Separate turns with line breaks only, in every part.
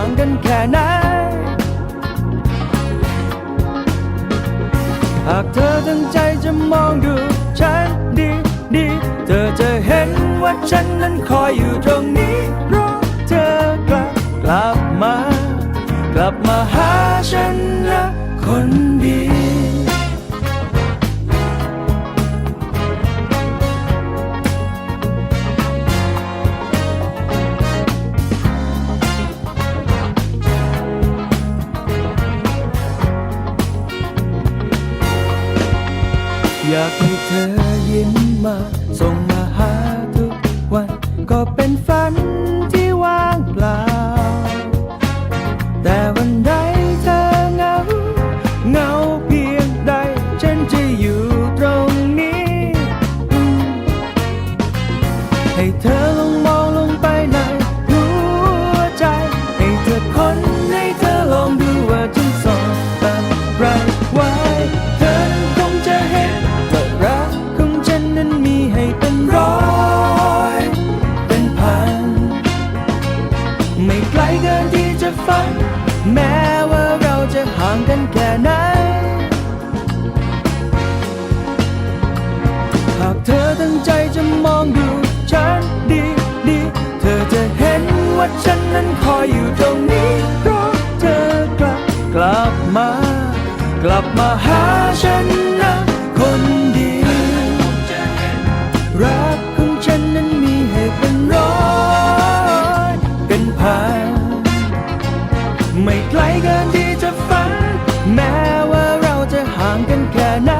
างกันแค่ไหน หากเธอตั้งใจจะมองดูฉันดีดีๆเธอจะเห็นว่าฉันนั้นคอยอยู่ตรงนี้รอเธอกลับกลับมา กลับมาหาฉันนะคนดีากให้เธอยิ้มมา ส่งมาหาทุกวัน ก็เป็น กันแค่ไหน หากเธอตั้งใจจะมองดูฉันดีดีๆเธอจะเห็นว่าฉันนั้นคอยอยู่ตรงนี้เพรอเธอกลับกลับมา กลับมาหาฉันนะคนดีรักของฉันนั้นมีให้เป็นร้อยเป็นพันไม่ไกลเกินที่จะ แม้ว่าเราจะห่างกันแค่ไหน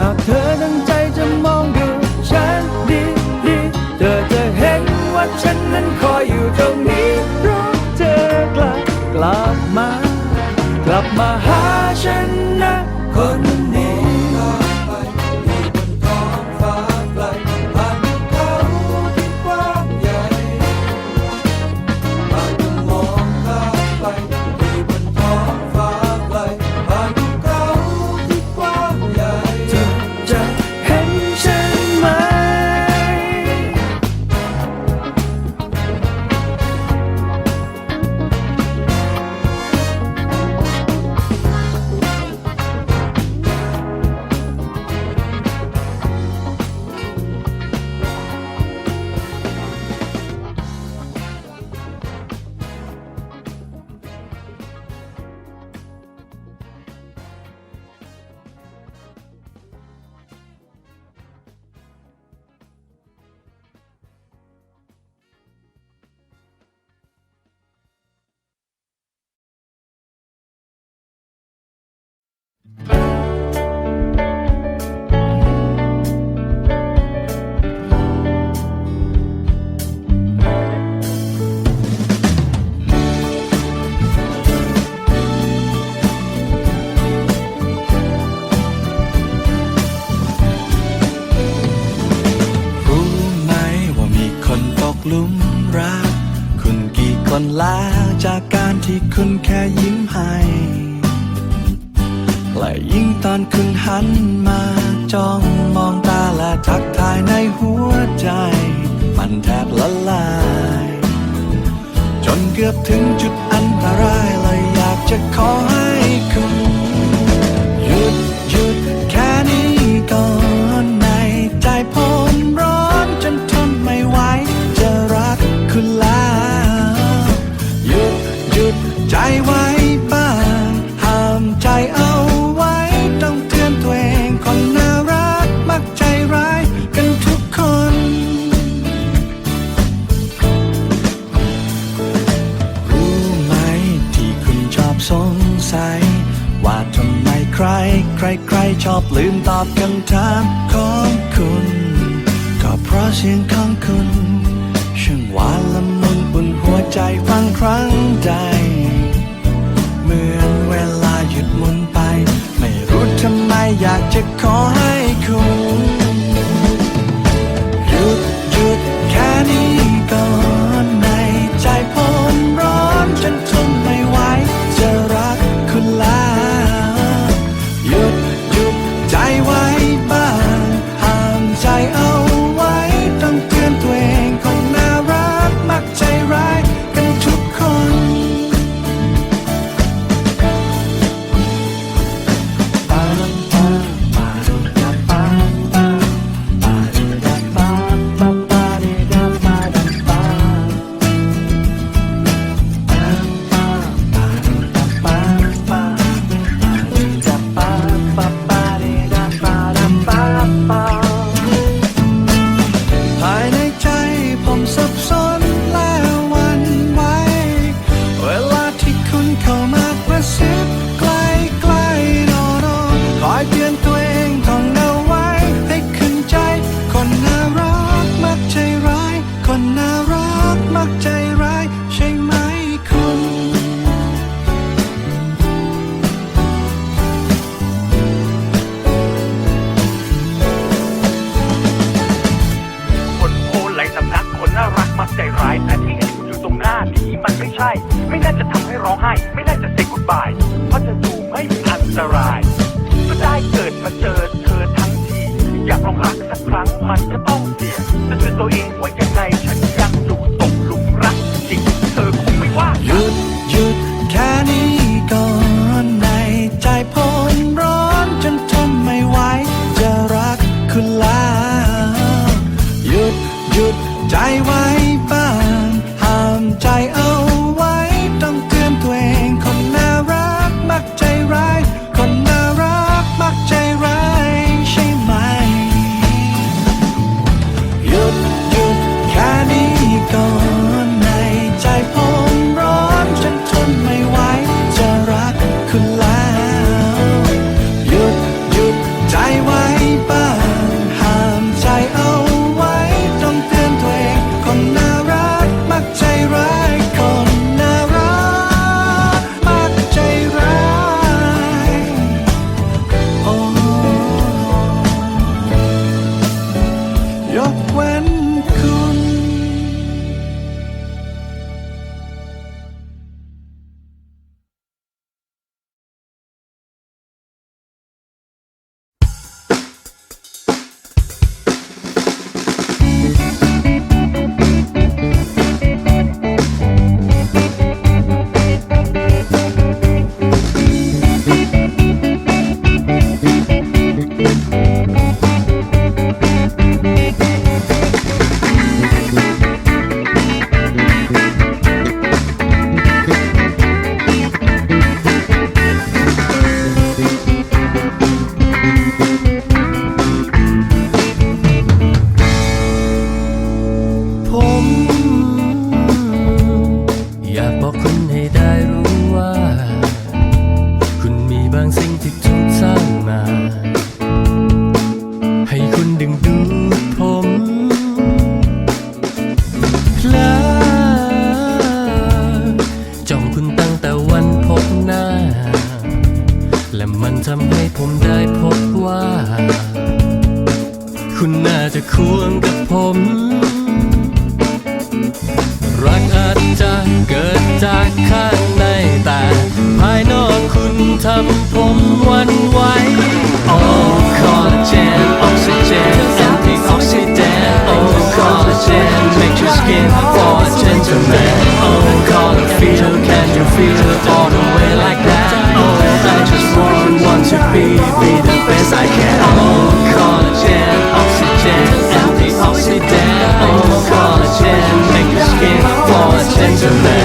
หากเธอตั้งใจจะมองดูฉันดีดีๆเธอจะเห็นว่าฉันนั้นคอยอยู่ตรงนี้รอเธอกลับกลับมา กลับมาหาฉัน
กี่คนแล้วจากการที่คุณแค่ยิ้มให้และยิ่งตอนคุณหันมาจ้องมองตาและทักทายในหัวใจ มันแทบละลาย จนเกือบถึงจุดอันตรายเลยอยากจะขอให้ สงสัย ว่าทำไมใคร ใครใครชอบลืมตอบคำถามของคุณ ก็เพราะเสียงของคุณช่างหวานละมุนบนหัวใจฟังครั้งใด เหมือนเวลาหยุดหมุนไป ไม่รู้ทำไมอยากจะขอให้คุณ ใจร้ายแต่ที่เห็น
อยู่ตรงหน้านี้มันไม่ใช่ ไม่น่าจะทำให้ร้องไห้ ไม่น่าจะเซ็กกุดบายเพราะจะดูไม่มีอันตรายำผมวันไห
วโอ้คอลลาเจนออกซิเจนแอนตี้ออกซิเดนโอ้ค
อลลาเจน make your skin for a gentleman all oh I just want to be the best I can collagen oxygen oh make your skin for a gentleman.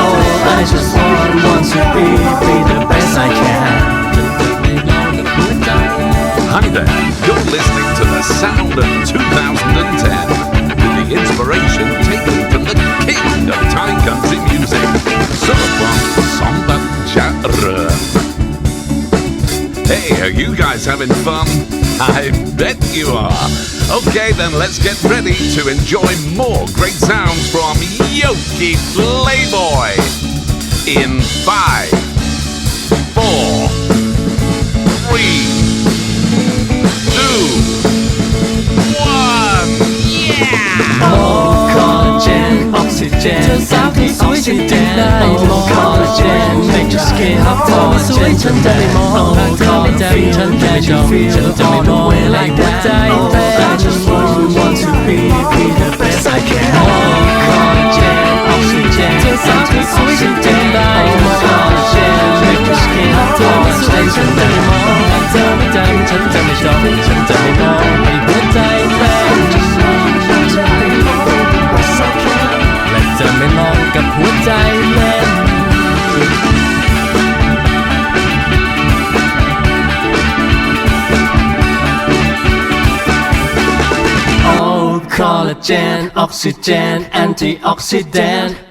Oh, I just want,
to be, be the best I can.
Hi there, you're listening to the sound of 2010 with the inspiration taken from the king of Thai country music, Hey, are you guys having fun? I bet you are. Okay, then let's get ready to enjoy more great sounds from Yoki Playboy in five, four, three, two, one. Yeah!
ค อลลาเจนออกซิเจนเธอสาวที่สวยฉันจึงได้มองคอลลาเจน make your skin hot เธอไม่สวยฉันจะไม่มองหากเธอไม่ใจฉันแค่ชอบฉันจะไม่มองให้หัวใจเต้น I just want want to be be the best I can มองคอลลาเจนออกซิเจนเธอสาวที่สวยฉันจึงได้มองคอลลาเจน make your skin hot เธอไม่สวยฉันจะไม่มองหากเธอไม่ใจฉันจะไม่ชอบฉันจะไม่มองให้หัวใจ กับหัวใจเล่นโอ้คอลลาเจนออกซิเจนแอนตี้ออกซิแดนต์